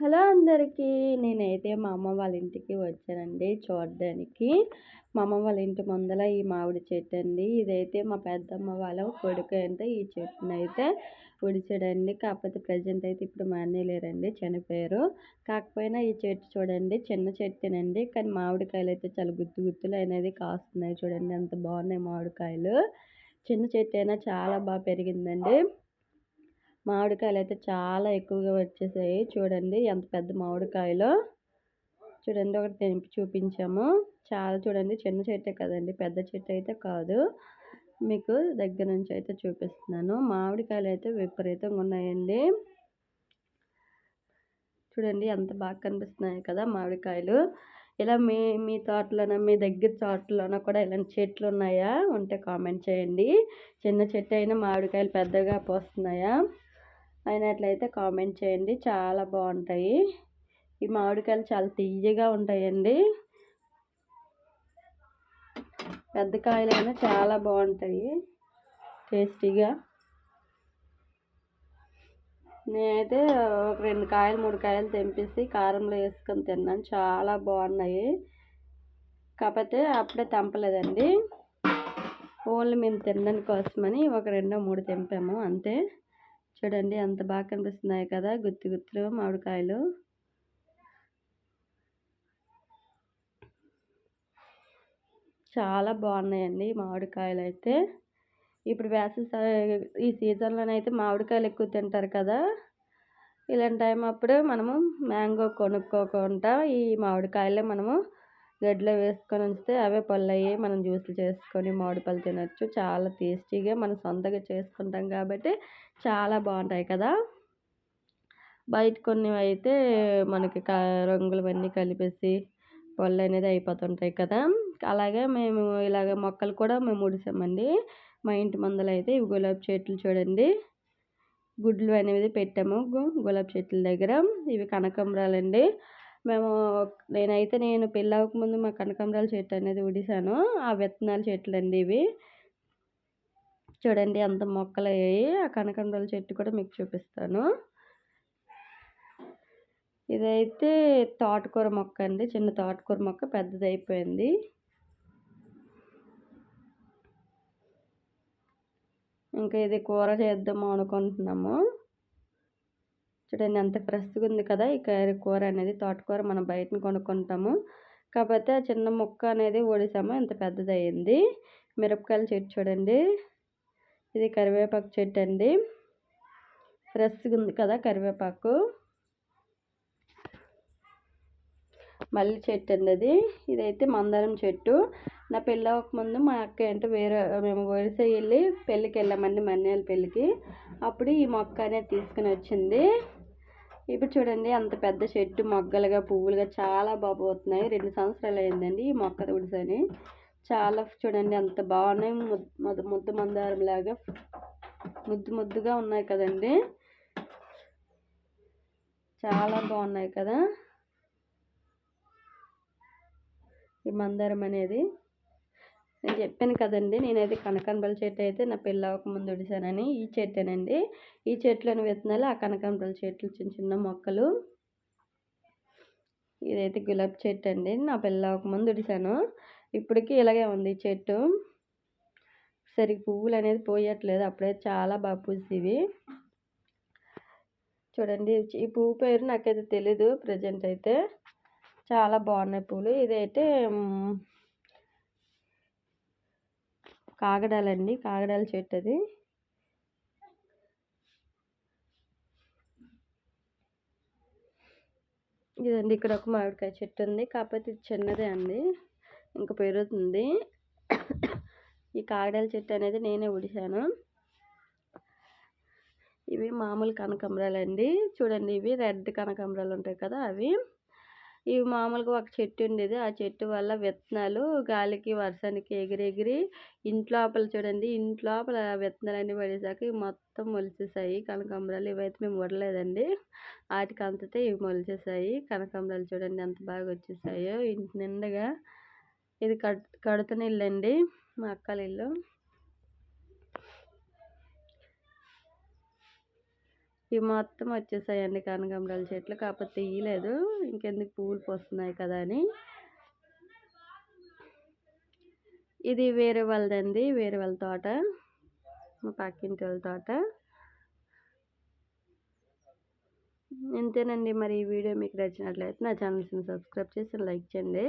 Hello అందరికీ. నేనైతే మా అమ్మ వాళ్ళ ఇంటికి వచ్చానండి చూడడానికి. మా అమ్మ వాళ్ళ ఇంటి ముందర ఈ మామిడి చెట్టు అండి. ఇదైతే మా పెద్దమ్మ వాళ్ళ కొడుకు అంటే ఈ చెట్టుని అయితే ఉడిచాడండి కాకపోతే ప్రజెంట్ అయితే ఇప్పుడు మా లేరండి చనిపోయారు. కాకపోయినా ఈ చెట్టు చూడండి చిన్న చెట్టునండి. కానీ మామిడికాయలు అయితే చాలా గుత్తు గుత్తులు అనేది కాస్తున్నాయి చూడండి అంత బాగున్నాయి మామిడికాయలు. చిన్న చెట్టు అయినా చాలా బాగా పెరిగిందండి. మామిడికాయలు అయితే చాలా ఎక్కువగా వచ్చేసాయి. చూడండి ఎంత పెద్ద మామిడికాయలో. చూడండి ఒకటి తెంపి చూపించాము. చాలా చూడండి చిన్న చెట్టే కదండి పెద్ద చెట్టు అయితే కాదు. మీకు దగ్గర నుంచి అయితే చూపిస్తున్నాను. మామిడికాయలు అయితే విపరీతంగా ఉన్నాయండి. చూడండి ఎంత బాగా కనిపిస్తున్నాయి కదా మామిడికాయలు. ఇలా మీ మీ తోటలోన మీ దగ్గర తోటలోన కూడా ఇలాంటి చెట్లు ఉన్నాయా? ఉంటే కామెంట్ చేయండి. చిన్న చెట్టు అయినా మామిడికాయలు పెద్దగా పోస్తున్నాయా? అయినట్లయితే కామెంట్ చేయండి. చాలా బాగుంటాయి. ఈ మామిడికాయలు చాలా తీయగా ఉంటాయండి. పెద్ద కాయలైనా చాలా బాగుంటాయి. టేస్టీగా. నేనైతే ఒక రెండు కాయలు మూడు కాయలు తెంపేసి కారంలో వేసుకొని తిన్నాను. చాలా బాగున్నాయి. కాకపోతే అప్పుడే తెంపలేదండి. ఓన్లీ మేము తినడానికి కోసమని ఒక రెండో మూడు తెంపాము. అంతే. చూడండి ఎంత బాగా కనిపిస్తున్నాయి కదా గుత్తి గుత్తులు మామిడికాయలు. చాలా బాగున్నాయండి మామిడికాయలు అయితే. ఇప్పుడు వేసవి ఈ సీజన్లోనైతే మామిడికాయలు ఎక్కువ తింటారు కదా. ఇలాంటి టైం అప్పుడు మనము మ్యాంగో కొనుక్కోకుండా ఈ మామిడికాయలే మనము గడ్డలో వేసుకొని ఉంచితే అవే పళ్ళు అయ్యి మనం జ్యూస్లు చేసుకొని మామిడి పళ్ళు తినచ్చు. చాలా టేస్టీగా మనం సొంతగా చేసుకుంటాం కాబట్టి చాలా బాగుంటాయి కదా. బయట కొన్ని అయితే మనకి క రంగులు కలిపేసి పళ్ళు అనేది అయిపోతుంటాయి కదా. అలాగే మేము ఇలాగ మొక్కలు కూడా మేము ముడిసామండి. మా ఇంటి మందులు అయితే ఇవి గులాబీ చెట్లు చూడండి. గుడ్లు అనేది పెట్టాము. గులాబీ చెట్ల దగ్గర. ఇవి కనకంబరాలండి. మేము నేనైతే నేను పెళ్ళి అవ్వకముందు మా కనకాంబరాల చెట్టు అనేది ఉడిసాను ఆ విత్తనాల చెట్లు అండి ఇవి. చూడండి అంత మొక్కలు అయ్యాయి. ఆ కనకాంబరాల చెట్టు కూడా మీకు చూపిస్తాను. ఇదైతే తోటకూర మొక్క అండి. చిన్న తోటకూర మొక్క పెద్దది అయిపోయింది ఇంకా ఇది కూర చేద్దాము అనుకుంటున్నాము. చూడండి ఎంత ఫ్రెష్గా ఉంది కదా! ఈ కూర అనేది తోటకూర మనం బయటను కొనుక్కుంటాము. కాకపోతే ఆ చిన్న ముక్క అనేది ఓడిసాము ఇంత పెద్దది అయింది మిరపకాయల చెట్టు చూడండి. ఇది కరివేపాకు చెట్టు అండి. ఫ్రెష్గా ఉంది కదా కరివేపాకు. మల్లి చెట్టు అండి అది. ఇదైతే మందారం చెట్టు. నా పెళ్ళి ముందు మా అక్క ఏంటో వేరే మేము వరిస వెళ్ళి పెళ్ళికి వెళ్ళామండి మన్యాల పెళ్ళికి. అప్పుడు ఈ మొక్క అనేది తీసుకుని వచ్చింది. ఇప్పుడు చూడండి అంత పెద్ద చెట్టు మొగ్గలుగా పువ్వులుగా చాలా బాగుపోతున్నాయి రెండు సంవత్సరాలు అయిందండి ఈ మొక్క తుడిసని. చాలా చూడండి అంత బాగున్నాయి. ముద్దు ముద్దు మందారం లాగా ముద్దు ముద్దుగా ఉన్నాయి కదండి. చాలా బాగున్నాయి కదా ఈ మందారం అనేది. నేను చెప్పాను కదండి నేనైతే కనకాంబరాల చెట్టు అయితే నా పెళ్ళి ముందు ఉడిసానని. ఈ చెట్టేనండి. ఈ చెట్లను విత్తనాలు ఆ కనకాంబరాల చెట్లు చిన్న చిన్న మొక్కలు. ఇదైతే గులాబీ చెట్టు అండి. నా పిల్ల ఒక ముందు ఉడిసాను. ఇప్పటికీ ఇలాగే ఉంది ఈ చెట్టు. సరిగ్గా పువ్వులు అనేది పోయట్లేదు. అప్పుడే చాలా బాగా పూసేవి. చూడండి ఈ పువ్వు పేరు నాకైతే తెలీదు ప్రజెంట్ అయితే. చాలా బాగున్నాయి పూలు. ఇదైతే కాగడాలండి కాగడాల చెట్టు అది ఇదండి ఇక్కడ ఒక మామిడికాయ చెట్టు ఉంది. కాకపోతే ఇది చిన్నదే అండి. ఇంకా పెరుగుతుంది. ఈ కాగడాల చెట్టు అనేది నేనే ఉడిశాను ఇవి మామూలు కనకంబరాలు అండి చూడండి ఇవి రెడ్ కనకాంబరాలు ఉంటాయి కదా అవి. ఇవి మామూలుగా ఒక చెట్టు ఉండేది. ఆ చెట్టు వల్ల విత్తనాలు గాలికి వర్షానికి ఎగిరెగిరి ఇంట్లోపల చూడండి ఇంట్లోపల విత్తనాలన్నీ పడేసాక ఇవి మొత్తం మొలిచేసాయి కనకాంబరాలు ఇవైతే మేము వడలేదండి వాటికి అంతతే ఇవి మొలిచేసాయి కనకాంబరాలు చూడండి ఎంత బాగా వచ్చేసాయో. ఇంటి నిండగా ఇది కడు కడుతున్న ఇల్లు అండి మా అక్కల ఇల్లు. ఇవి మొత్తం వచ్చేసాయండి కనకాంబరాల చెట్లు. కాకపోతే తీయలేదు. ఇంకెందుకు పువ్వులు పోస్తున్నాయి కదా అని. ఇది వేరే వాళ్ళదండి. వేరే వాళ్ళ తోట. మా పక్కింటి వాళ్ళ తోట. ఇంతేనండి. మరి ఈ వీడియో మీకు నచ్చినట్లయితే నా ఛానల్స్ని సబ్స్క్రైబ్ చేసి లైక్ చేయండి.